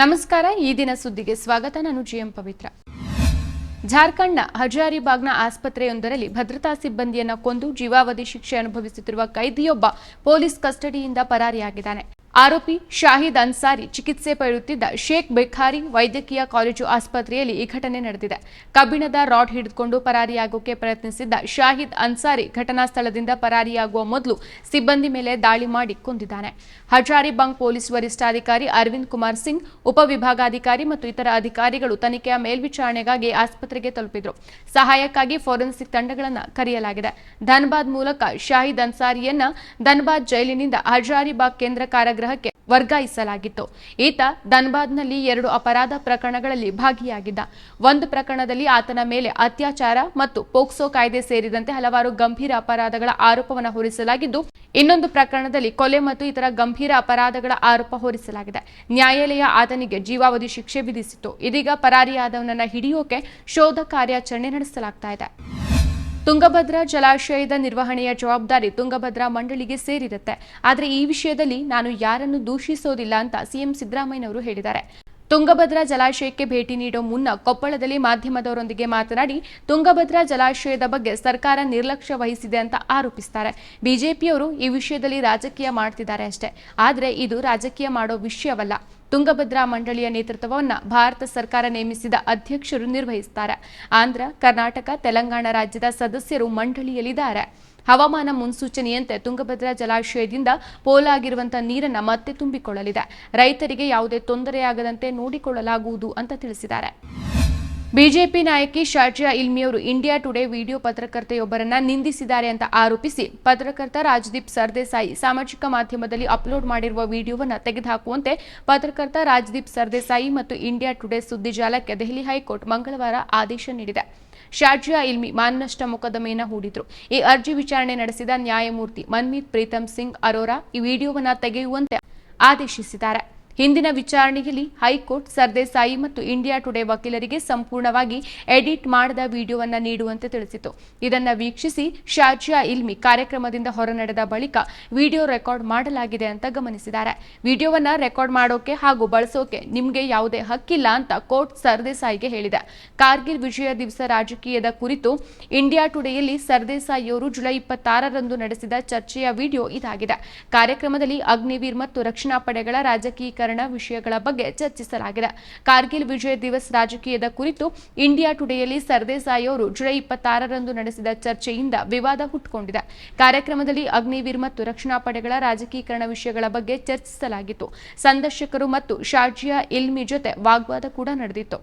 ನಮಸ್ಕಾರ, ಈ ದಿನ ಸುದ್ದಿಗೆ ಸ್ವಾಗತ. ನಾನು ಜಿಎಂ ಪವಿತ್ರ. ಜಾರ್ಖಂಡ್ನ ಹಜಾರಿಬಾಗ್ನ ಆಸ್ಪತ್ರೆಯೊಂದರಲ್ಲಿ ಭದ್ರತಾ ಸಿಬ್ಬಂದಿಯನ್ನ ಕೊಂದು ಜೀವಾವಧಿ ಶಿಕ್ಷೆ ಅನುಭವಿಸುತ್ತಿರುವ ಕೈದಿಯೊಬ್ಬ ಪೊಲೀಸ್ ಕಸ್ಟಡಿಯಿಂದ ಪರಾರಿಯಾಗಿದ್ದಾನೆ. ಆರೋಪಿ ಶಾಹಿದ್ ಅನ್ಸಾರಿ ಚಿಕಿತ್ಸೆ ಪಡೆಯುತ್ತಿದ್ದ ಶೇಖ್ ಬೆಖಾರಿ ವೈದ್ಯಕೀಯ ಕಾಲೇಜು ಆಸ್ಪತ್ರೆಯಲ್ಲಿ ಈ ಘಟನೆ ನಡೆದಿದೆ. ಕಬ್ಬಿಣದ ರಾಡ್ ಹಿಡಿದುಕೊಂಡು ಪರಾರಿಯಾಗೋಕೆ ಪ್ರಯತ್ನಿಸಿದ್ದ ಶಾಹಿದ್ ಅನ್ಸಾರಿ ಘಟನಾ ಸ್ಥಳದಿಂದ ಪರಾರಿಯಾಗುವ ಮೊದಲು ಸಿಬ್ಬಂದಿ ಮೇಲೆ ದಾಳಿ ಮಾಡಿ ಕೊಂದಿದ್ದಾನೆ. ಹಜಾರಿಬಾಗ್ ಪೊಲೀಸ್ ವರಿಷ್ಠಾಧಿಕಾರಿ ಅರವಿಂದ್ ಕುಮಾರ್ ಸಿಂಗ್ ಉಪವಿಭಾಗಾಧಿಕಾರಿ ಮತ್ತು ಇತರ ಅಧಿಕಾರಿಗಳು ತನಿಖೆಯ ಮೇಲ್ವಿಚಾರಣೆಗಾಗಿ ಆಸ್ಪತ್ರೆಗೆ ತಲುಪಿದ್ರು. ಸಹಾಯಕ್ಕಾಗಿ ಫೋರೆನ್ಸಿಕ್ ತಂಡಗಳನ್ನು ಕರೆಯಲಾಗಿದೆ. ಧನ್ಬಾದ್ ಮೂಲಕ ಶಾಹಿದ್ ಅನ್ಸಾರಿಯನ್ನ ಧನ್ಬಾದ್ ಜೈಲಿನಿಂದ ಹಜಾರಿಬಾಗ್ ಕೇಂದ್ರ ಕಾರಾಗೃಹಕ್ಕೆ ವರ್ಗಾಯಿಸಲಾಗಿತ್ತು. ಈತ ಧನ್ಬಾದ್ನಲ್ಲಿ ಎರಡು ಅಪರಾಧ ಪ್ರಕರಣಗಳಲ್ಲಿ ಭಾಗಿಯಾಗಿದ್ದ. ಒಂದು ಪ್ರಕರಣದಲ್ಲಿ ಆತನ ಮೇಲೆ ಅತ್ಯಾಚಾರ ಮತ್ತು ಪೋಕ್ಸೋ ಕಾಯ್ದೆ ಸೇರಿದಂತೆ ಹಲವಾರು ಗಂಭೀರ ಅಪರಾಧಗಳ ಆರೋಪವನ್ನು ಹೊರಿಸಲಾಗಿದ್ದು, ಇನ್ನೊಂದು ಪ್ರಕರಣದಲ್ಲಿ ಕೊಲೆ ಮತ್ತು ಇತರ ಗಂಭೀರ ಅಪರಾಧಗಳ ಆರೋಪ ಹೊರಿಸಲಾಗಿದೆ. ನ್ಯಾಯಾಲಯ ಆತನಿಗೆ ಜೀವಾವಧಿ ಶಿಕ್ಷೆ ವಿಧಿಸಿತ್ತು. ಇದೀಗ ಪರಾರಿಯಾದವನನ್ನ ಹಿಡಿಯೋಕೆ ಶೋಧ ಕಾರ್ಯಾಚರಣೆ ನಡೆಸಲಾಗ್ತಾ ಇದೆ. ತುಂಗಭದ್ರಾ ಜಲಾಶಯದ ನಿರ್ವಹಣೆಯ ಜವಾಬ್ದಾರಿ ತುಂಗಭದ್ರಾ ಮಂಡಳಿಗೆ ಸೇರಿರುತ್ತೆ. ಆದರೆ ಈ ವಿಷಯದಲ್ಲಿ ನಾನು ಯಾರನ್ನು ದೂಷಿಸೋದಿಲ್ಲ ಅಂತ ಸಿಎಂ ಸಿದ್ದರಾಮಯ್ಯನವರು ಹೇಳಿದ್ದಾರೆ. ತುಂಗಭದ್ರಾ ಜಲಾಶಯಕ್ಕೆ ಭೇಟಿ ನೀಡೋ ಮುನ್ನ ಕೊಪ್ಪಳದಲ್ಲಿ ಮಾಧ್ಯಮದವರೊಂದಿಗೆ ಮಾತನಾಡಿ, ತುಂಗಭದ್ರಾ ಜಲಾಶಯದ ಬಗ್ಗೆ ಸರ್ಕಾರ ನಿರ್ಲಕ್ಷ್ಯ ವಹಿಸಿದೆ ಅಂತ ಆರೋಪಿಸ್ತಾರೆ. ಬಿಜೆಪಿಯವರು ಈ ವಿಷಯದಲ್ಲಿ ರಾಜಕೀಯ ಮಾಡ್ತಿದ್ದಾರೆ ಅಷ್ಟೇ. ಆದರೆ ಇದು ರಾಜಕೀಯ ಮಾಡೋ ವಿಷಯವಲ್ಲ. ತುಂಗಭದ್ರಾ ಮಂಡಳಿಯ ನೇತೃತ್ವವನ್ನ ಭಾರತ ಸರ್ಕಾರ ನೇಮಿಸಿದ ಅಧ್ಯಕ್ಷರು ನಿರ್ವಹಿಸುತ್ತಾರೆ ಆಂಧ್ರ, ಕರ್ನಾಟಕ, ತೆಲಂಗಾಣ ರಾಜ್ಯದ ಸದಸ್ಯರು ಮಂಡಳಿಯಲ್ಲಿದ್ದಾರೆ. ಹವಾಮಾನ ಮುನ್ಸೂಚನೆಯಂತೆ ತುಂಗಭದ್ರಾ ಜಲಾಶಯದಿಂದ ಪೋಲಾಗಿರುವಂತಹ ನೀರನ್ನು ಮತ್ತೆ ತುಂಬಿಕೊಳ್ಳಲಿದೆ. ರೈತರಿಗೆ ಯಾವುದೇ ತೊಂದರೆಯಾಗದಂತೆ ನೋಡಿಕೊಳ್ಳಲಾಗುವುದು ಅಂತ ತಿಳಿಸಿದ್ದಾರೆ. ಬಿಜೆಪಿ ನಾಯಕಿ ಶಾಜಿಯಾ ಇಲ್ಮಿಯವರು ಇಂಡಿಯಾ ಟುಡೇ ವಿಡಿಯೋ ಪತ್ರಕರ್ತೆಯೊಬ್ಬರನ್ನ ನಿಂದಿಸಿದ್ದಾರೆ ಅಂತ ಆರೋಪಿಸಿ ಪತ್ರಕರ್ತ ರಾಜದೀಪ್ ಸರ್ದೇಸಾಯಿ ಸಾಮಾಜಿಕ ಮಾಧ್ಯಮದಲ್ಲಿ ಅಪ್ಲೋಡ್ ಮಾಡಿರುವ ವಿಡಿಯೋವನ್ನು ತೆಗೆದುಹಾಕುವಂತೆ ಪತ್ರಕರ್ತ ರಾಜದೀಪ್ ಸರ್ದೇಸಾಯಿ ಮತ್ತು ಇಂಡಿಯಾ ಟುಡೇ ಸುದ್ದಿ ಜಾಲಕ್ಕೆ ದೆಹಲಿ ಹೈಕೋರ್ಟ್ ಮಂಗಳವಾರ ಆದೇಶ ನೀಡಿದೆ. ಶಾಜಿಯಾ ಇಲ್ಮಿ ಮಾನನಷ್ಟ ಮೊಕದ್ದಮೆಯನ್ನು ಹೂಡಿದ್ರು. ಈ ಅರ್ಜಿ ವಿಚಾರಣೆ ನಡೆಸಿದ ನ್ಯಾಯಮೂರ್ತಿ ಮನ್ಮೀತ್ ಪ್ರೀತಮ್ ಸಿಂಗ್ ಅರೋರಾ ಈ ವಿಡಿಯೋವನ್ನು ತೆಗೆಯುವಂತೆ ಆದೇಶಿಸಿದ್ದಾರೆ. ಹಿಂದಿನ ವಿಚಾರಣೆಯಲ್ಲಿ ಹೈಕೋರ್ಟ್, ಸರ್ದೇಸಾಯಿ ಮತ್ತು ಇಂಡಿಯಾ ಟುಡೇ ವಕೀಲರಿಗೆ ಸಂಪೂರ್ಣವಾಗಿ ಎಡಿಟ್ ಮಾಡದ ವಿಡಿಯೋವನ್ನು ನೀಡುವಂತೆ ತಿಳಿಸಿತು ಇದನ್ನು ವೀಕ್ಷಿಸಿ ಶಾಜಿಯಾ ಇಲ್ಮಿ ಕಾರ್ಯಕ್ರಮದಿಂದ ಹೊರನಡೆದ ಬಳಿಕ ವಿಡಿಯೋ ರೆಕಾರ್ಡ್ ಮಾಡಲಾಗಿದೆ ಅಂತ ಗಮನಿಸಿದ್ದಾರೆ. ವಿಡಿಯೋವನ್ನ ರೆಕಾರ್ಡ್ ಮಾಡೋಕೆ ಹಾಗೂ ಬಳಸೋಕೆ ನಿಮಗೆ ಯಾವುದೇ ಹಕ್ಕಿಲ್ಲ ಅಂತ ಕೋರ್ಟ್ ಸರ್ದೇಸಾಯಿಗೆ ಹೇಳಿದೆ. ಕಾರ್ಗಿಲ್ ವಿಜಯ ದಿವಸ ರಾಜಕೀಯದ ಕುರಿತು ಇಂಡಿಯಾ ಟುಡೇಯಲ್ಲಿ ಸರ್ದೇಸಾಯಿಯವರು ಜುಲೈ ಇಪ್ಪತ್ತಾರರಂದು ನಡೆಸಿದ ಚರ್ಚೆಯ ವಿಡಿಯೋ ಇದಾಗಿದೆ. ಕಾರ್ಯಕ್ರಮದಲ್ಲಿ ಅಗ್ನಿವೀರ್ ಮತ್ತು ರಕ್ಷಣಾ ಪಡೆಗಳ ರಾಜಕೀಕರಣ ವಿಷಯಗಳ ಬಗ್ಗೆ ಚರ್ಚಿಸಲಾಗಿದೆ. ಕಾರ್ಗಿಲ್ ವಿಜಯ ದಿವಸ್ ರಾಜಕೀಯದ ಕುರಿತು ಇಂಡಿಯಾ ಟುಡೇಯಲ್ಲಿ ಸರ್ದೇಸಾಯಿ ಅವರು ಜುಲೈ ಇಪ್ಪತ್ತಾರರಂದು ನಡೆಸಿದ ಚರ್ಚೆಯಿಂದ ವಿವಾದ ಹುಟ್ಟಿಕೊಂಡಿದೆ. ಕಾರ್ಯಕ್ರಮದಲ್ಲಿ ಅಗ್ನಿವೀರ್ ಮತ್ತು ರಕ್ಷಣಾ ಪಡೆಗಳ ರಾಜಕೀಕರಣ ವಿಷಯಗಳ ಬಗ್ಗೆ ಚರ್ಚಿಸಲಾಗಿತ್ತು. ಸಂದರ್ಶಕರು ಮತ್ತು ಶಾಜಿಯಾ ಇಲ್ಮಿ ಜೊತೆ ವಾಗ್ವಾದ ಕೂಡ ನಡೆದಿತ್ತು.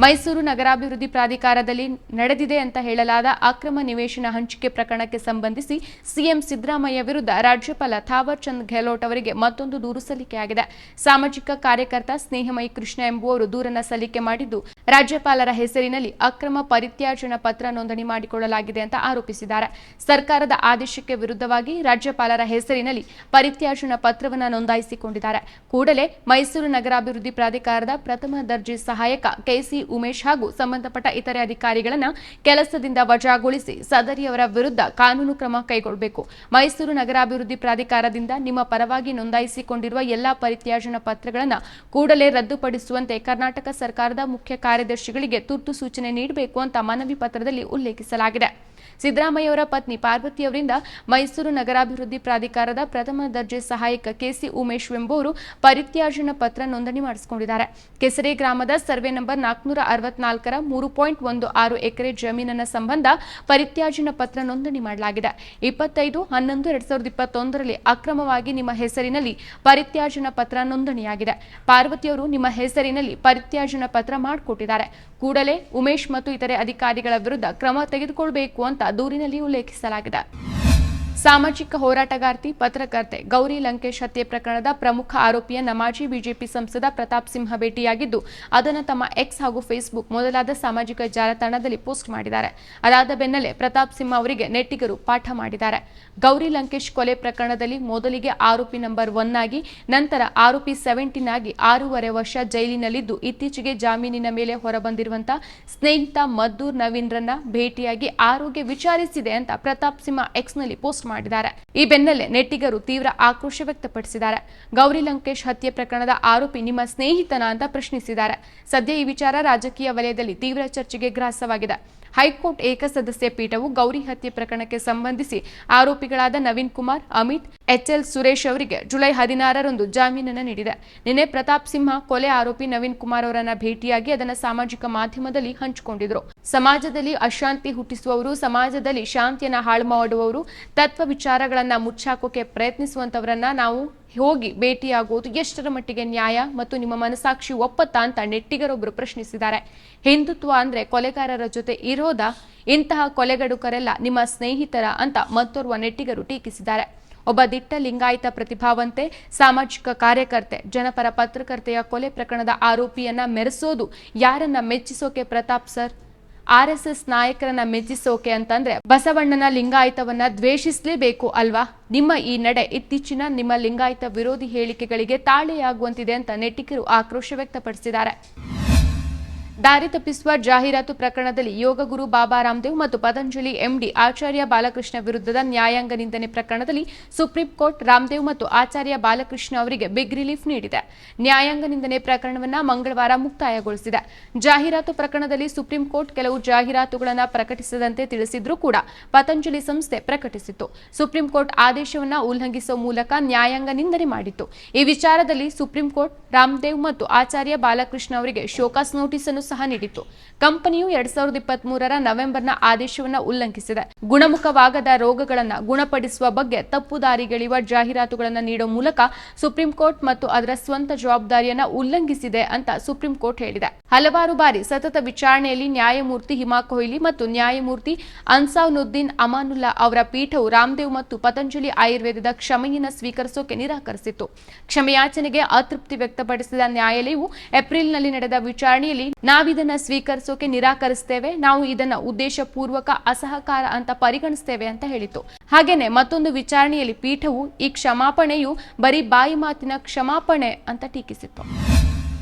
ಮೈಸೂರು ನಗರಾಭಿವೃದ್ಧಿ ಪ್ರಾಧಿಕಾರದಲ್ಲಿ ನಡೆದಿದೆ ಅಂತ ಹೇಳಲಾದ ಅಕ್ರಮ ನಿವೇಶನ ಹಂಚಿಕೆ ಪ್ರಕರಣಕ್ಕೆ ಸಂಬಂಧಿಸಿ ಸಿಎಂ ಸಿದ್ದರಾಮಯ್ಯ ವಿರುದ್ಧ ರಾಜ್ಯಪಾಲ ಥಾವರ್ ಚಂದ್ ಗೆಹ್ಲೋಟ್ ಅವರಿಗೆ ಮತ್ತೊಂದು ದೂರು ಸಲ್ಲಿಕೆಯಾಗಿದೆ ಸಾಮಾಜಿಕ ಕಾರ್ಯಕರ್ತ ಸ್ನೇಹಮಯಿ ಕೃಷ್ಣ ಎಂಬುವರು ದೂರನ್ನ ಸಲ್ಲಿಕೆ ಮಾಡಿದ್ದು, ರಾಜ್ಯಪಾಲರ ಹೆಸರಿನಲ್ಲಿ ಅಕ್ರಮ ಪರಿತ್ಯಾಜನ ಪತ್ರ ನೋಂದಣಿ ಮಾಡಿಕೊಳ್ಳಲಾಗಿದೆ ಅಂತ ಆರೋಪಿಸಿದ್ದಾರೆ. ಸರ್ಕಾರದ ಆದೇಶಕ್ಕೆ ವಿರುದ್ಧವಾಗಿ ರಾಜ್ಯಪಾಲರ ಹೆಸರಿನಲ್ಲಿ ಪರಿತ್ಯಾಜನ ಪತ್ರವನ್ನು ನೋಂದಾಯಿಸಿಕೊಂಡಿದ್ದಾರೆ. ಕೂಡಲೇ ಮೈಸೂರು ನಗರಾಭಿವೃದ್ಧಿ ಪ್ರಾಧಿಕಾರದ ಪ್ರಥಮ ದರ್ಜೆ ಸಹಾಯಕ ಕೆಸಿ ಉಮೇಶ್ ಹಾಗೂ ಸಂಬಂಧಪಟ್ಟ ಇತರೆ ಅಧಿಕಾರಿಗಳನ್ನು ಕೆಲಸದಿಂದ ವಜಾಗೊಳಿಸಿ ಸದರಿಯವರ ವಿರುದ್ಧ ಕಾನೂನು ಕ್ರಮ ಕೈಗೊಳ್ಳಬೇಕು ಮೈಸೂರು ನಗರಾಭಿವೃದ್ಧಿ ಪ್ರಾಧಿಕಾರದಿಂದ ನಿಮ್ಮ ಪರವಾಗಿ ನೋಂದಾಯಿಸಿಕೊಂಡಿರುವ ಎಲ್ಲಾ ಪರಿತ್ಯಾಜನ ಪತ್ರಗಳನ್ನು ಕೂಡಲೇ ರದ್ದುಪಡಿಸುವಂತೆ ಕರ್ನಾಟಕ ಸರ್ಕಾರದ ಮುಖ್ಯ ಕಾರ್ಯದರ್ಶಿಗಳಿಗೆ ತುರ್ತು ಸೂಚನೆ ನೀಡಬೇಕು ಅಂತ ಮನವಿ ಪತ್ರದಲ್ಲಿ ಉಲ್ಲೇಖಿಸಲಾಗಿದೆ. ಸಿದ್ದರಾಮಯ್ಯವರ ಪತ್ನಿ ಪಾರ್ವತಿಯವರಿಂದ ಮೈಸೂರು ನಗರಾಭಿವೃದ್ಧಿ ಪ್ರಾಧಿಕಾರದ ಪ್ರಥಮ ದರ್ಜೆ ಸಹಾಯಕ ಕೆಸಿ ಉಮೇಶ್ ಎಂಬುವರು ಪರಿತ್ಯಾಜನ ಪತ್ರ ನೋಂದಣಿ ಮಾಡಿಸಿಕೊಂಡಿದ್ದಾರೆ. ಕೆಸರೆ ಗ್ರಾಮದ ಸರ್ವೆ ನಂಬರ್ ನಾಲ್ಕುನೂರ ಅರವತ್ನಾಲ್ಕರ ಮೂರು ಪಾಯಿಂಟ್ ಒಂದು ಆರು ಎಕರೆ ಜಮೀನಿನ ಸಂಬಂಧ ಪರಿತ್ಯಾಜನ ಪತ್ರ ನೋಂದಣಿ ಮಾಡಲಾಗಿದೆ. ಇಪ್ಪತ್ತೈದು, ಹನ್ನೊಂದು, ಎರಡ್ ಸಾವಿರದ ಇಪ್ಪತ್ತೊಂದರಲ್ಲಿ ಅಕ್ರಮವಾಗಿ ನಿಮ್ಮ ಹೆಸರಿನಲ್ಲಿ ಪರಿತ್ಯಾಜನ ಪತ್ರ ನೋಂದಣಿಯಾಗಿದೆ. ಪಾರ್ವತಿಯವರು ನಿಮ್ಮ ಹೆಸರಿನಲ್ಲಿ ಪರಿತ್ಯಾಜನ ಪತ್ರ ಮಾಡಿಕೊಟ್ಟಿದ್ದಾರೆ. ಕೂಡಲೇ ಉಮೇಶ್ ಮತ್ತು ಇತರೆ ಅಧಿಕಾರಿಗಳ ವಿರುದ್ಧ ಕ್ರಮ ತೆಗೆದುಕೊಳ್ಳಬೇಕು ಅಂತ ದೂರಿನಲ್ಲಿ ಉಲ್ಲೇಖಿಸಲಾಗಿದೆ. ಸಾಮಾಜಿಕ ಹೋರಾಟಗಾರ್ತಿ, ಪತ್ರಕರ್ತೆ ಗೌರಿ ಲಂಕೇಶ್ ಹತ್ಯೆ ಪ್ರಕರಣದ ಪ್ರಮುಖ ಆರೋಪಿಯನ್ನ ಮಾಜಿ ಬಿಜೆಪಿ ಸಂಸದ ಪ್ರತಾಪ್ ಸಿಂಹ ಭೇಟಿಯಾಗಿದ್ದು, ಅದನ್ನು ತಮ್ಮ ಎಕ್ಸ್ ಹಾಗೂ ಫೇಸ್ಬುಕ್ ಮೊದಲಾದ ಸಾಮಾಜಿಕ ಜಾಲತಾಣದಲ್ಲಿ ಪೋಸ್ಟ್ ಮಾಡಿದ್ದಾರೆ. ಅದಾದ ಬೆನ್ನಲ್ಲೇ ಪ್ರತಾಪ್ ಸಿಂಹ ಅವರಿಗೆ ನೆಟ್ಟಿಗರು ಪಾಠ ಮಾಡಿದ್ದಾರೆ. ಗೌರಿ ಲಂಕೇಶ್ ಕೊಲೆ ಪ್ರಕರಣದಲ್ಲಿ ಮೊದಲಿಗೆ ಆರೋಪಿ ನಂಬರ್ ಒನ್ ಆಗಿ, ನಂತರ ಆರೋಪಿ ಸೆವೆಂಟೀನ್ ಆಗಿ ಆರೂವರೆ ವರ್ಷ ಜೈಲಿನಲ್ಲಿದ್ದು, ಇತ್ತೀಚೆಗೆ ಜಾಮೀನಿನ ಮೇಲೆ ಹೊರಬಂದಿರುವಂತಹ ಸ್ನೇಹಿತ ಮದ್ದೂರ್ ನವೀನ್ರನ್ನ ಭೇಟಿಯಾಗಿ ಆರೋಗ್ಯ ವಿಚಾರಿಸಿದೆ ಅಂತ ಪ್ರತಾಪ್ ಸಿಂಹ ಎಕ್ಸ್ನಲ್ಲಿ ಪೋಸ್ಟ್ ಮಾಡಿದ್ದಾರೆ. ಈ ಬೆನ್ನಲ್ಲೇ ನೆಟ್ಟಿಗರು ತೀವ್ರ ಆಕ್ರೋಶ ವ್ಯಕ್ತಪಡಿಸಿದ್ದಾರೆ. ಗೌರಿ ಲಂಕೇಶ್ ಹತ್ಯೆ ಪ್ರಕರಣದ ಆರೋಪಿ ನಿಮ್ಮ ಸ್ನೇಹಿತನ ಅಂತ ಪ್ರಶ್ನಿಸಿದ್ದಾರೆ. ಸದ್ಯ ಈ ವಿಚಾರ ರಾಜಕೀಯ ವಲಯದಲ್ಲಿ ತೀವ್ರ ಚರ್ಚೆಗೆ ಗ್ರಾಸವಾಗಿದೆ. ಹೈಕೋರ್ಟ್ ಏಕಸದಸ್ಯ ಪೀಠವು ಗೌರಿ ಹತ್ಯೆ ಪ್ರಕರಣಕ್ಕೆ ಸಂಬಂಧಿಸಿ ಆರೋಪಿಗಳಾದ ನವೀನ್ ಕುಮಾರ್, ಅಮಿತ್, ಎಚ್ಎಲ್ ಸುರೇಶ್ ಅವರಿಗೆ ಜುಲೈ ಹದಿನಾರರಂದು ಜಾಮೀನನ್ನು ನೀಡಿದೆ. ನಿನ್ನೆ ಪ್ರತಾಪ್ ಸಿಂಹ, ಕೊಲೆ ಆರೋಪಿ ನವೀನ್ ಕುಮಾರ್ ಅವರನ್ನ ಭೇಟಿಯಾಗಿ ಅದನ್ನು ಸಾಮಾಜಿಕ ಮಾಧ್ಯಮದಲ್ಲಿ ಹಂಚಿಕೊಂಡಿದ್ರು. ಸಮಾಜದಲ್ಲಿ ಅಶಾಂತಿ ಹುಟ್ಟಿಸುವವರು, ಸಮಾಜದಲ್ಲಿ ಶಾಂತಿಯನ್ನ ಹಾಳು ಮಾಡುವವರು ತತ್ವ ವಿಚಾರಗಳನ್ನ ಮುಚ್ಚಾಕೋಕೆ ಪ್ರಯತ್ನಿಸುವಂತವರನ್ನ ನಾವು ಹೋಗಿ ಭೇಟಿಯಾಗುವುದು ಎಷ್ಟರ ಮಟ್ಟಿಗೆ ನ್ಯಾಯ ಮತ್ತು ನಿಮ್ಮ ಮನಸಾಕ್ಷಿ ಒಪ್ಪತ್ತಾ ಅಂತ ನೆಟ್ಟಿಗರೊಬ್ಬರು ಪ್ರಶ್ನಿಸಿದ್ದಾರೆ. ಹಿಂದುತ್ವ ಅಂದ್ರೆ ಕೊಲೆಗಾರರ ಜೊತೆ ಇರೋದ? ಇಂತಹ ಕೊಲೆಗಡುಕರೆಲ್ಲ ನಿಮ್ಮ ಸ್ನೇಹಿತರ ಅಂತ ಮತ್ತೋರ್ವ ನೆಟ್ಟಿಗರು ಟೀಕಿಸಿದ್ದಾರೆ. ಒಬ್ಬ ದಿಟ್ಟ ಲಿಂಗಾಯತ ಪ್ರತಿಭಾವಂತೆ ಸಾಮಾಜಿಕ ಕಾರ್ಯಕರ್ತೆ, ಜನಪರ ಪತ್ರಕರ್ತೆಯ ಕೊಲೆ ಪ್ರಕರಣದ ಆರೋಪಿಯನ್ನ ಮೆರೆಸೋದು ಯಾರನ್ನ ಮೆಚ್ಚಿಸೋಕೆ Pratap sir? R S S ನಾಯಕರನ್ನ ಮೆಚ್ಚಿಸೋಕೆ ಅಂತಂದ್ರೆ ಬಸವಣ್ಣನ ಲಿಂಗಾಯತವನ್ನ ದ್ವೇಷಿಸಲೇಬೇಕು ಅಲ್ವಾ? ನಿಮ್ಮ ಈ ನಡೆ ಇತ್ತೀಚಿನ ನಿಮ್ಮ ಲಿಂಗಾಯತ ವಿರೋಧಿ ಹೇಳಿಕೆಗಳಿಗೆ ತಾಳೆಯಾಗುವಂತಿದೆ ಅಂತ ನೆಟ್ಟಿಗರು ಆಕ್ರೋಶ ವ್ಯಕ್ತಪಡಿಸಿದ್ದಾರೆ. ದಾರಿ ತಪ್ಪಿಸುವ ಜಾಹೀರಾತು ಪ್ರಕರಣದಲ್ಲಿ ಯೋಗ ಗುರು ಬಾಬಾ ರಾಮದೇವ್ ಮತ್ತು ಪತಂಜಲಿ ಎಂಡಿ ಆಚಾರ್ಯ ಬಾಲಕೃಷ್ಣ ವಿರುದ್ಧದ ನ್ಯಾಯಾಂಗ ನಿಂದನೆ ಪ್ರಕರಣದಲ್ಲಿ ಸುಪ್ರೀಂ ಕೋರ್ಟ್ ರಾಮದೇವ್ ಮತ್ತು ಆಚಾರ್ಯ ಬಾಲಕೃಷ್ಣ ಅವರಿಗೆ ಬಿಗ್ ರಿಲೀಫ್ ನೀಡಿದೆ. ನ್ಯಾಯಾಂಗ ನಿಂದನೆ ಪ್ರಕರಣವನ್ನ ಮಂಗಳವಾರ ಮುಕ್ತಾಯಗೊಳಿಸಿದೆ. ಜಾಹೀರಾತು ಪ್ರಕರಣದಲ್ಲಿ ಸುಪ್ರೀಂ ಕೋರ್ಟ್ ಕೆಲವು ಜಾಹೀರಾತುಗಳನ್ನು ಪ್ರಕಟಿಸದಂತೆ ತಿಳಿಸಿದ್ರೂ ಕೂಡ ಪತಂಜಲಿ ಸಂಸ್ಥೆ ಪ್ರಕಟಿಸಿತ್ತು. ಸುಪ್ರೀಂ ಕೋರ್ಟ್ ಆದೇಶವನ್ನ ಉಲ್ಲಂಘಿಸುವ ಮೂಲಕ ನ್ಯಾಯಾಂಗ ನಿಂದನೆ ಮಾಡಿತ್ತು. ಈ ವಿಚಾರದಲ್ಲಿ ಸುಪ್ರೀಂ ಕೋರ್ಟ್ ರಾಮದೇವ್ ಮತ್ತು ಆಚಾರ್ಯ ಬಾಲಕೃಷ್ಣ ಅವರಿಗೆ ಶೋಕಾಸ್ ನೋಟಿಸ್ ಅನ್ನು ಸಹ ನೀಡಿತ್ತು. ಕಂಪನಿಯು ಎರಡ್ ಸಾವಿರದ ಇಪ್ಪತ್ತ್ ಮೂರರ ನವೆಂಬರ್ನ ಆದೇಶವನ್ನು ಉಲ್ಲಂಘಿಸಿದೆ. ಗುಣಮುಖವಾಗದ ರೋಗಗಳನ್ನು ಗುಣಪಡಿಸುವ ಬಗ್ಗೆ ತಪ್ಪು ದಾರಿಗೆಳೆಯುವ ಜಾಹೀರಾತುಗಳನ್ನು ನೀಡುವ ಮೂಲಕ ಸುಪ್ರೀಂ ಕೋರ್ಟ್ ಮತ್ತು ಅದರ ಸ್ವಂತ ಜವಾಬ್ದಾರಿಯನ್ನ ಉಲ್ಲಂಘಿಸಿದೆ ಅಂತ ಸುಪ್ರೀಂ ಕೋರ್ಟ್ ಹೇಳಿದೆ. ಹಲವಾರು ಬಾರಿ ಸತತ ವಿಚಾರಣೆಯಲ್ಲಿ ನ್ಯಾಯಮೂರ್ತಿ ಹಿಮಾ ಕೊಹ್ಲಿ ಮತ್ತು ನ್ಯಾಯಮೂರ್ತಿ ಅನ್ಸಾನುದ್ದೀನ್ ಅಮಾನುಲ್ಲಾ ಅವರ ಪೀಠವು ರಾಮದೇವ್ ಮತ್ತು ಪತಂಜಲಿ ಆಯುರ್ವೇದದ ಕ್ಷಮೆಯನ್ನ ಸ್ವೀಕರಿಸೋಕೆ ನಿರಾಕರಿಸಿತ್ತು. ಕ್ಷಮೆಯಾಚನೆಗೆ ಅತೃಪ್ತಿ ವ್ಯಕ್ತಪಡಿಸಿದ ನ್ಯಾಯಾಲಯವು ಏಪ್ರಿಲ್ನಲ್ಲಿ ನಡೆದ ವಿಚಾರಣೆಯಲ್ಲಿ ನಾವಿದನ್ನ ಸ್ವೀಕರಿಸೋಕೆ ನಿರಾಕರಿಸ್ತೇವೆ, ನಾವು ಇದನ್ನ ಉದ್ದೇಶಪೂರ್ವಕ ಅಸಹಕಾರ ಅಂತ ಪರಿಗಣಿಸ್ತೇವೆ ಅಂತ ಹೇಳಿತು. ಹಾಗೇನೆ ಮತ್ತೊಂದು ವಿಚಾರಣೆಯಲ್ಲಿ ಪೀಠವು ಈ ಕ್ಷಮಾಪಣೆಯು ಬರೀ ಬಾಯಿ ಮಾತಿನ ಕ್ಷಮಾಪಣೆ ಅಂತ ಟೀಕಿಸಿತು.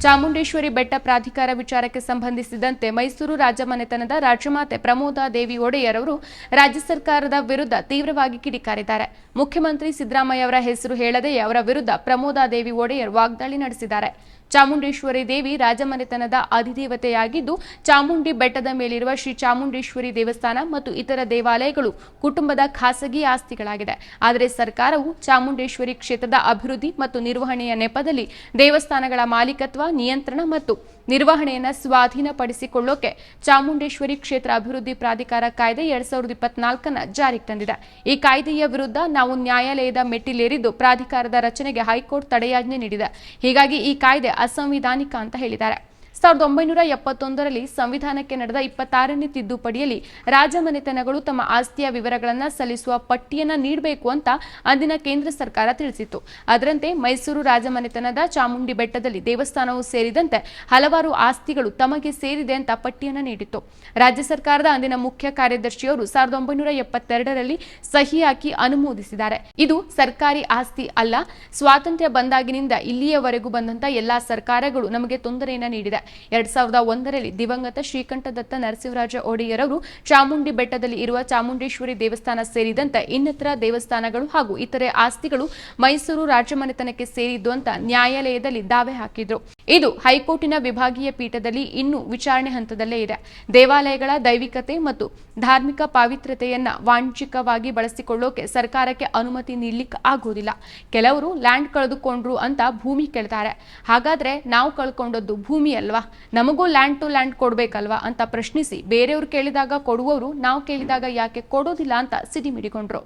ಚಾಮುಂಡೇಶ್ವರಿ ಬೆಟ್ಟ ಪ್ರಾಧಿಕಾರ ವಿಚಾರಕ್ಕೆ ಸಂಬಂಧಿಸಿದಂತೆ ಮೈಸೂರು ರಾಜಮನೆತನದ ರಾಜಮಾತೆ ಪ್ರಮೋದಾ ದೇವಿ ಒಡೆಯರ್ ಅವರು ರಾಜ್ಯ ಸರ್ಕಾರದ ವಿರುದ್ಧ ತೀವ್ರವಾಗಿ ಕಿಡಿಕಾರಿದ್ದಾರೆ. ಮುಖ್ಯಮಂತ್ರಿ ಸಿದ್ದರಾಮಯ್ಯ ಅವರ ಹೆಸರು ಹೇಳದೆ ಅವರ ವಿರುದ್ಧ ಪ್ರಮೋದಾ ದೇವಿ ಒಡೆಯರ್ ವಾಗ್ದಾಳಿ ನಡೆಸಿದ್ದಾರೆ. ಚಾಮುಂಡೇಶ್ವರಿ ದೇವಿ ರಾಜಮನೆತನದ ಅಧಿದೇವತೆಯಾಗಿದ್ದು, ಚಾಮುಂಡಿ ಬೆಟ್ಟದ ಮೇಲಿರುವ ಶ್ರೀ ಚಾಮುಂಡೇಶ್ವರಿ ದೇವಸ್ಥಾನ ಮತ್ತು ಇತರ ದೇವಾಲಯಗಳು ಕುಟುಂಬದ ಖಾಸಗಿ ಆಸ್ತಿಗಳಾಗಿದೆ ಆದರೆ ಸರ್ಕಾರವು ಚಾಮುಂಡೇಶ್ವರಿ ಕ್ಷೇತ್ರದ ಅಭಿವೃದ್ಧಿ ಮತ್ತು ನಿರ್ವಹಣೆಯ ನೆಪದಲ್ಲಿ ದೇವಸ್ಥಾನಗಳ ಮಾಲೀಕತ್ವ, ನಿಯಂತ್ರಣ ಮತ್ತು ನಿರ್ವಹಣೆಯನ್ನು ಸ್ವಾಧೀನಪಡಿಸಿಕೊಳ್ಳೋಕೆ ಚಾಮುಂಡೇಶ್ವರಿ ಕ್ಷೇತ್ರ ಅಭಿವೃದ್ಧಿ ಪ್ರಾಧಿಕಾರ ಕಾಯ್ದೆ ಎರಡ್ ಸಾವಿರದ ಇಪ್ಪತ್ನಾಲ್ಕನ ಜಾರಿಗೆ ತಂದಿದೆ. ಈ ಕಾಯ್ದೆಯ ವಿರುದ್ಧ ನಾವು ನ್ಯಾಯಾಲಯದ ಮೆಟ್ಟಿಲೇರಿದ್ದು ಪ್ರಾಧಿಕಾರದ ರಚನೆಗೆ ಹೈಕೋರ್ಟ್ ತಡೆಯಾಜ್ಞೆ ನೀಡಿದೆ. ಹೀಗಾಗಿ ಈ ಕಾಯ್ದೆ ಅಸಂವಿಧಾನಿಕ ಅಂತ ಹೇಳಿದ್ದಾರೆ. ಸಾವಿರದ ಒಂಬೈನೂರ ಎಪ್ಪತ್ತೊಂದರಲ್ಲಿ ಸಂವಿಧಾನಕ್ಕೆ ನಡೆದ ಇಪ್ಪತ್ತಾರನೇ ತಿದ್ದುಪಡಿಯಲ್ಲಿ ರಾಜಮನೆತನಗಳು ತಮ್ಮ ಆಸ್ತಿಯ ವಿವರಗಳನ್ನು ಸಲ್ಲಿಸುವ ಪಟ್ಟಿಯನ್ನು ನೀಡಬೇಕು ಅಂತ ಅಂದಿನ ಕೇಂದ್ರ ಸರ್ಕಾರ ತಿಳಿಸಿತ್ತು. ಅದರಂತೆ ಮೈಸೂರು ರಾಜಮನೆತನದ ಚಾಮುಂಡಿ ಬೆಟ್ಟದಲ್ಲಿ ದೇವಸ್ಥಾನವು ಸೇರಿದಂತೆ ಹಲವಾರು ಆಸ್ತಿಗಳು ತಮಗೆ ಸೇರಿದೆ ಅಂತ ಪಟ್ಟಿಯನ್ನು ನೀಡಿತ್ತು. ರಾಜ್ಯ ಸರ್ಕಾರದ ಅಂದಿನ ಮುಖ್ಯ ಕಾರ್ಯದರ್ಶಿಯವರು ಸಾವಿರದ ಒಂಬೈನೂರ ಎಪ್ಪತ್ತೆರಡರಲ್ಲಿ ಸಹಿ ಹಾಕಿ ಅನುಮೋದಿಸಿದ್ದಾರೆ. ಇದು ಸರ್ಕಾರಿ ಆಸ್ತಿ ಅಲ್ಲ, ಸ್ವಾತಂತ್ರ್ಯ ಬಂದಾಗಿನಿಂದ ಇಲ್ಲಿಯವರೆಗೂ ಬಂದಂತ ಎಲ್ಲಾ ಸರ್ಕಾರಗಳು ನಮಗೆ ತೊಂದರೆಯನ್ನು ನೀಡಿದೆ. ಎರಡ್ ಸಾವಿರದ ಒಂದರಲ್ಲಿ ದಿವಂಗತ ಶ್ರೀಕಂಠದತ್ತ ನರಸಿಂಹರಾಜ ಒಡೆಯರ್ ಅವರು ಚಾಮುಂಡಿ ಬೆಟ್ಟದಲ್ಲಿ ಇರುವ ಚಾಮುಂಡೇಶ್ವರಿ ದೇವಸ್ಥಾನ ಸೇರಿದಂತೆ ಇನ್ನಿತರ ದೇವಸ್ಥಾನಗಳು ಹಾಗೂ ಇತರೆ ಆಸ್ತಿಗಳು ಮೈಸೂರು ರಾಜಮನೆತನಕ್ಕೆ ಸೇರಿದ್ದು ಅಂತ ನ್ಯಾಯಾಲಯದಲ್ಲಿ ದಾವೆ ಹಾಕಿದ್ರು. ಇದು ಹೈಕೋರ್ಟಿನ ವಿಭಾಗೀಯ ಪೀಠದಲ್ಲಿ ಇನ್ನೂ ವಿಚಾರಣೆ ಹಂತದಲ್ಲೇ ಇದೆ. ದೇವಾಲಯಗಳ ದೈವಿಕತೆ ಮತ್ತು ಧಾರ್ಮಿಕ ಪಾವಿತ್ರ್ಯತೆಯನ್ನ ವಾಣಿಜ್ಯಿಕವಾಗಿ ಬಳಸಿಕೊಳ್ಳೋಕೆ ಸರ್ಕಾರಕ್ಕೆ ಅನುಮತಿ ನೀಡಲಿಕ್ಕೆ ಆಗೋದಿಲ್ಲ. ಕೆಲವರು ಲ್ಯಾಂಡ್ ಕಳೆದುಕೊಂಡ್ರು ಅಂತ ಭೂಮಿ ಕೇಳ್ತಾರೆ. ಹಾಗಾದ್ರೆ ನಾವು ಕಳ್ಕೊಂಡದ್ದು ಭೂಮಿ ಅಲ್ವಾ? ನಮಗೂ ಲ್ಯಾಂಡ್ ಟು ಲ್ಯಾಂಡ್ ಕೊಡಬೇಕಲ್ವಾ ಅಂತ ಪ್ರಶ್ನಿಸಿ ಬೇರೆಯವರು ಕೇಳಿದಾಗ ಕೊಡುವವರು ನಾವು ಕೇಳಿದಾಗ ಯಾಕೆ ಕೊಡೋದಿಲ್ಲ ಅಂತ ಸಿಡಿಮಿಡಿಕೊಂಡ್ರು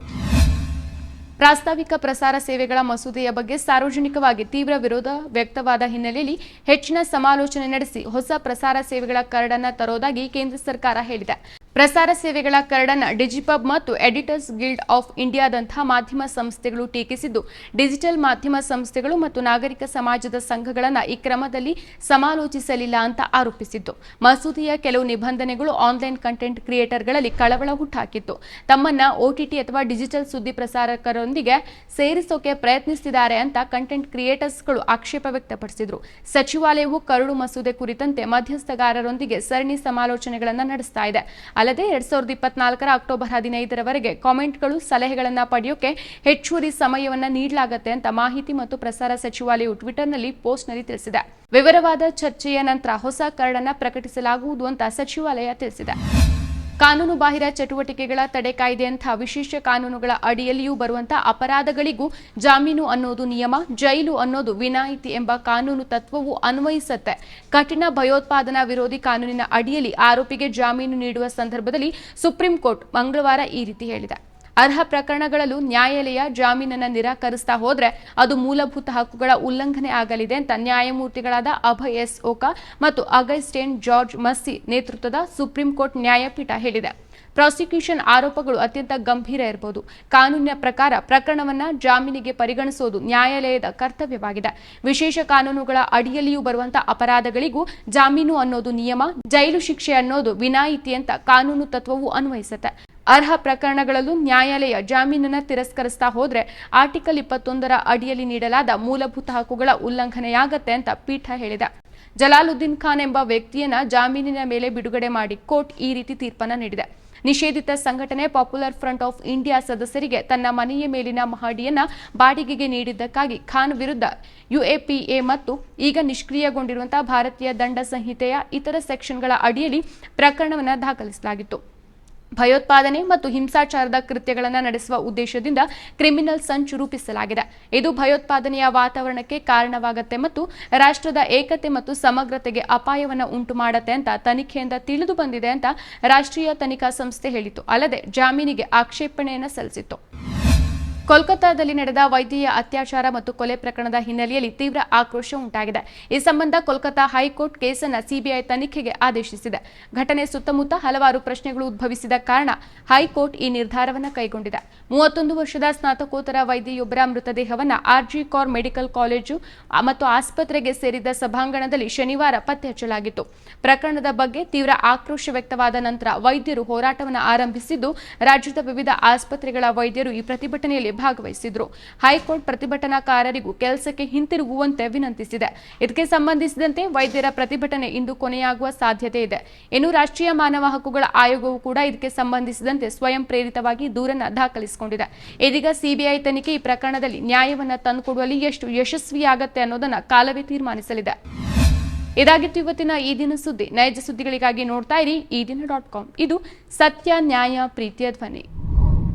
ಪ್ರಾಸ್ತಾವಿಕ ಪ್ರಸಾರ ಸೇವೆಗಳ ಮಸೂದೆಯ ಬಗ್ಗೆ ಸಾರ್ವಜನಿಕವಾಗಿ ತೀವ್ರ ವಿರೋಧ ವ್ಯಕ್ತವಾದ ಹಿನ್ನೆಲೆಯಲ್ಲಿ ಹೆಚ್ಚಿನ ಸಮಾಲೋಚನೆ ನಡೆಸಿ ಹೊಸ ಪ್ರಸಾರ ಸೇವೆಗಳ ಕರಡನ್ನು ತರೋದಾಗಿ ಕೇಂದ್ರ ಸರ್ಕಾರ ಹೇಳಿದೆ. ಪ್ರಸಾರ ಸೇವೆಗಳ ಕರಡನ್ನ ಡಿಜಿಪಬ್ ಮತ್ತು ಎಡಿಟರ್ಸ್ ಗಿಲ್ಡ್ ಆಫ್ ಇಂಡಿಯಾದಂತಹ ಮಾಧ್ಯಮ ಸಂಸ್ಥೆಗಳು ಟೀಕಿಸಿದ್ದು. ಡಿಜಿಟಲ್ ಮಾಧ್ಯಮ ಸಂಸ್ಥೆಗಳು ಮತ್ತು ನಾಗರಿಕ ಸಮಾಜದ ಸಂಘಗಳನ್ನು ಈ ಕ್ರಮದಲ್ಲಿ ಸಮಾಲೋಚಿಸಲಿಲ್ಲ ಅಂತ ಆರೋಪಿಸಿದ್ದು. ಮಸೂದೆಯ ಕೆಲವು ನಿಬಂಧನೆಗಳು ಆನ್ಲೈನ್ ಕಂಟೆಂಟ್ ಕ್ರಿಯೇಟರ್ಗಳಲ್ಲಿ ಕಳವಳ ಹುಟ್ಟಾಕಿತ್ತು. ತಮ್ಮನ್ನ ಓಟಿಟಿ ಅಥವಾ ಡಿಜಿಟಲ್ ಸುದ್ದಿ ಪ್ರಸಾರಕರೊಂದಿಗೆ ಸೇರಿಸೋಕೆ ಪ್ರಯತ್ನಿಸಿದ್ದಾರೆ ಅಂತ ಕಂಟೆಂಟ್ ಕ್ರಿಯೇಟರ್ಸ್ಗಳು ಆಕ್ಷೇಪ ವ್ಯಕ್ತಪಡಿಸಿದ್ರು. ಸಚಿವಾಲಯವು ಕರಡು ಮಸೂದೆ ಕುರಿತಂತೆ ಮಧ್ಯಸ್ಥಗಾರರೊಂದಿಗೆ ಸರಣಿ ಸಮಾಲೋಚನೆಗಳನ್ನು ನಡೆಸ್ತಾ ಇದೆ. ಅಲ್ಲದೆ ಎರಡ್ ಸಾವಿರದ ಇಪ್ಪತ್ನಾಲ್ಕರ ಅಕ್ಟೋಬರ್ ಹದಿನೈದರವರೆಗೆ ಕಾಮೆಂಟ್ಗಳು, ಸಲಹೆಗಳನ್ನು ಪಡೆಯೋಕೆ ಹೆಚ್ಚುವರಿ ಸಮಯವನ್ನ ನೀಡಲಾಗುತ್ತೆ ಅಂತ ಮಾಹಿತಿ ಮತ್ತು ಪ್ರಸಾರ ಸಚಿವಾಲಯವು ಟ್ವಿಟರ್ನಲ್ಲಿ ಪೋಸ್ಟ್ನಲ್ಲಿ ತಿಳಿಸಿದೆ. ವಿವರವಾದ ಚರ್ಚೆಯ ನಂತರ ಹೊಸ ಕರಡನ್ನು ಪ್ರಕಟಿಸಲಾಗುವುದು ಅಂತ ಸಚಿವಾಲಯ ತಿಳಿಸಿದೆ. ಕಾನೂನು ಬಾಹಿರ ಚಟುವಟಿಕೆಗಳ ತಡೆ ಕಾಯ್ದೆಯಂತಹ ವಿಶೇಷ ಕಾನೂನುಗಳ ಅಡಿಯಲ್ಲಿಯೂ ಬರುವಂತಹ ಅಪರಾಧಗಳಿಗೂ ಜಾಮೀನು ಅನ್ನೋದು ನಿಯಮ, ಜೈಲು ಅನ್ನೋದು ವಿನಾಯಿತಿ ಎಂಬ ಕಾನೂನು ತತ್ವವು ಅನ್ವಯಿಸುತ್ತೆ. ಕಠಿಣ ಭಯೋತ್ಪಾದನಾ ವಿರೋಧಿ ಕಾನೂನಿನ ಅಡಿಯಲ್ಲಿ ಆರೋಪಿಗೆ ಜಾಮೀನು ನೀಡುವ ಸಂದರ್ಭದಲ್ಲಿ ಸುಪ್ರೀಂ ಕೋರ್ಟ್ ಮಂಗಳವಾರ ಈ ರೀತಿ ಹೇಳಿದೆ. ಅರ್ಹ ಪ್ರಕರಣಗಳಲ್ಲೂ ನ್ಯಾಯಾಲಯ ಜಾಮೀನನ್ನ ನಿರಾಕರಿಸ್ತಾ ಹೋದ್ರೆ ಅದು ಮೂಲಭೂತ ಹಕ್ಕುಗಳ ಉಲ್ಲಂಘನೆ ಆಗಲಿದೆ ಅಂತ ನ್ಯಾಯಮೂರ್ತಿಗಳಾದ ಅಭಯ್ ಎಸ್ ಓಕಾ ಮತ್ತು ಅಗಸ್ಟೇನ್ ಜಾರ್ಜ್ ಮಸ್ಸಿ ನೇತೃತ್ವದ ಸುಪ್ರೀಂ ಕೋರ್ಟ್ ನ್ಯಾಯಪೀಠ ಹೇಳಿದೆ. ಪ್ರಾಸಿಕ್ಯೂಷನ್ ಆರೋಪಗಳು ಅತ್ಯಂತ ಗಂಭೀರ ಇರಬಹುದು ಕಾನೂನಿನ ಪ್ರಕಾರ ಪ್ರಕರಣವನ್ನ ಜಾಮೀನಿಗೆ ಪರಿಗಣಿಸುವುದು ನ್ಯಾಯಾಲಯದ ಕರ್ತವ್ಯವಾಗಿದೆ. ವಿಶೇಷ ಕಾನೂನುಗಳ ಅಡಿಯಲ್ಲಿಯೂ ಬರುವಂತಹ ಅಪರಾಧಗಳಿಗೂ ಜಾಮೀನು ಅನ್ನೋದು ನಿಯಮ, ಜೈಲು ಶಿಕ್ಷೆ ಅನ್ನೋದು ವಿನಾಯಿತಿ ಅಂತ ಕಾನೂನು ತತ್ವವು ಅನ್ವಯಿಸುತ್ತೆ. ಅರ್ಹ ಪ್ರಕರಣಗಳಲ್ಲೂ ನ್ಯಾಯಾಲಯ ಜಾಮೀನನ್ನು ತಿರಸ್ಕರಿಸ್ತಾ ಹೋದ್ರೆ ಆರ್ಟಿಕಲ್ ಇಪ್ಪತ್ತೊಂದರ ಅಡಿಯಲ್ಲಿ ನೀಡಲಾದ ಮೂಲಭೂತ ಹಕ್ಕುಗಳ ಉಲ್ಲಂಘನೆಯಾಗತ್ತೆ ಅಂತ ಪೀಠ ಹೇಳಿದೆ. ಜಲಾಲುದ್ದೀನ್ ಖಾನ್ ಎಂಬ ವ್ಯಕ್ತಿಯನ್ನ ಜಾಮೀನಿನ ಮೇಲೆ ಬಿಡುಗಡೆ ಮಾಡಿ ಕೋರ್ಟ್ ಈ ರೀತಿ ತೀರ್ಪನ್ನ ನೀಡಿದೆ. ನಿಷೇಧಿತ ಸಂಘಟನೆ ಪಾಪ್ಯುಲರ್ ಫ್ರಂಟ್ ಆಫ್ ಇಂಡಿಯಾ ಸದಸ್ಯರಿಗೆ ತನ್ನ ಮನೆಯ ಮೇಲಿನ ಮಹಡಿಯನ್ನ ಬಾಡಿಗೆಗೆ ನೀಡಿದ್ದಕ್ಕಾಗಿ ಖಾನ್ ವಿರುದ್ಧ ಯುಎಪಿಎ ಮತ್ತು ಈಗ ನಿಷ್ಕ್ರಿಯಗೊಂಡಿರುವಂತಹ ಭಾರತೀಯ ದಂಡ ಸಂಹಿತೆಯ ಇತರ ಸೆಕ್ಷನ್ಗಳ ಅಡಿಯಲ್ಲಿ ಪ್ರಕರಣವನ್ನು ದಾಖಲಿಸಲಾಗಿತ್ತು. ಭಯೋತ್ಪಾದನೆ ಮತ್ತು ಹಿಂಸಾಚಾರದ ಕೃತ್ಯಗಳನ್ನು ನಡೆಸುವ ಉದ್ದೇಶದಿಂದ ಕ್ರಿಮಿನಲ್ ಸಂಚು ರೂಪಿಸಲಾಗಿದೆ. ಇದು ಭಯೋತ್ಪಾದನೆಯ ವಾತಾವರಣಕ್ಕೆ ಕಾರಣವಾಗುತ್ತೆ ಮತ್ತು ರಾಷ್ಟ್ರದ ಏಕತೆ ಮತ್ತು ಸಮಗ್ರತೆಗೆ ಅಪಾಯವನ್ನು ಉಂಟು ಮಾಡುತ್ತೆ ಅಂತ ತನಿಖೆಯಿಂದ ತಿಳಿದು ಬಂದಿದೆ ಅಂತ ರಾಷ್ಟ್ರೀಯ ತನಿಖಾ ಸಂಸ್ಥೆ ಹೇಳಿತು ಅಲ್ಲದೆ ಜಾಮೀನಿಗೆ ಆಕ್ಷೇಪಣೆಯನ್ನು ಸಲ್ಲಿಸಿತ್ತು. ಕೋಲ್ಕತ್ತಾದಲ್ಲಿ ನಡೆದ ವೈದ್ಯೆಯ ಅತ್ಯಾಚಾರ ಮತ್ತು ಕೊಲೆ ಪ್ರಕರಣದ ಹಿನ್ನೆಲೆಯಲ್ಲಿ ತೀವ್ರ ಆಕ್ರೋಶ ಉಂಟಾಗಿದೆ. ಈ ಸಂಬಂಧ ಕೋಲ್ಕತ್ತಾ ಹೈಕೋರ್ಟ್ ಕೇಸನ್ನು ಸಿಬಿಐ ತನಿಖೆಗೆ ಆದೇಶಿಸಿದೆ. ಘಟನೆ ಸುತ್ತಮುತ್ತ ಹಲವಾರು ಪ್ರಶ್ನೆಗಳು ಉದ್ಭವಿಸಿದ ಕಾರಣ ಹೈಕೋರ್ಟ್ ಈ ನಿರ್ಧಾರವನ್ನು ಕೈಗೊಂಡಿದೆ. ಮೂವತ್ತೊಂದು ವರ್ಷದ ಸ್ನಾತಕೋತ್ತರ ವೈದ್ಯೆಯೊಬ್ಬರ ಮೃತದೇಹವನ್ನು ಆರ್ಜಿ ಕಾರ್ ಮೆಡಿಕಲ್ ಕಾಲೇಜು ಮತ್ತು ಆಸ್ಪತ್ರೆಗೆ ಸೇರಿದ ಸಭಾಂಗಣದಲ್ಲಿ ಶನಿವಾರ ಪತ್ತೆ ಹಚ್ಚಲಾಗಿತ್ತು ಪ್ರಕರಣದ ಬಗ್ಗೆ ತೀವ್ರ ಆಕ್ರೋಶ ವ್ಯಕ್ತವಾದ ನಂತರ ವೈದ್ಯರು ಹೋರಾಟವನ್ನು ಆರಂಭಿಸಿದ್ದು, ರಾಜ್ಯದ ವಿವಿಧ ಆಸ್ಪತ್ರೆಗಳ ವೈದ್ಯರು ಈ ಪ್ರತಿಭಟನೆಯಲ್ಲಿ ಭಾಗವಹಿಸಿದ್ರು. ಹೈಕೋರ್ಟ್ ಪ್ರತಿಭಟನಾಕಾರರಿಗೂ ಕೆಲಸಕ್ಕೆ ಹಿಂತಿರುಗುವಂತೆ ವಿನಂತಿಸಿದೆ. ಇದಕ್ಕೆ ಸಂಬಂಧಿಸಿದಂತೆ ವೈದ್ಯರ ಪ್ರತಿಭಟನೆ ಇಂದು ಕೊನೆಯಾಗುವ ಸಾಧ್ಯತೆ ಇದೆ. ಇನ್ನು ರಾಷ್ಟ್ರೀಯ ಮಾನವ ಹಕ್ಕುಗಳ ಆಯೋಗವು ಕೂಡ ಇದಕ್ಕೆ ಸಂಬಂಧಿಸಿದಂತೆ ಸ್ವಯಂ ಪ್ರೇರಿತವಾಗಿ ದೂರನ್ನ ದಾಖಲಿಸಿಕೊಂಡಿದೆ. ಇದೀಗ ಸಿಬಿಐ ತನಿಖೆ ಈ ಪ್ರಕರಣದಲ್ಲಿ ನ್ಯಾಯವನ್ನ ತಂದುಕೊಡುವಲ್ಲಿ ಎಷ್ಟು ಯಶಸ್ವಿಯಾಗತ್ತೆ ಅನ್ನೋದನ್ನ ಕಾಲವೇ ತೀರ್ಮಾನಿಸಲಿದೆ. ಇದಾಗಿತ್ತು ಇವತ್ತಿನ ಈ ದಿನ ಸುದ್ದಿ. ನೈಜ ಸುದ್ದಿಗಳಿಗಾಗಿ ನೋಡ್ತಾ ಇರಿ. ಈ ದಿನ ಡಾಟ್ ಕಾಮ್. ಇದು ಸತ್ಯ, ನ್ಯಾಯ, ಪ್ರೀತಿಯ ಧ್ವನಿ.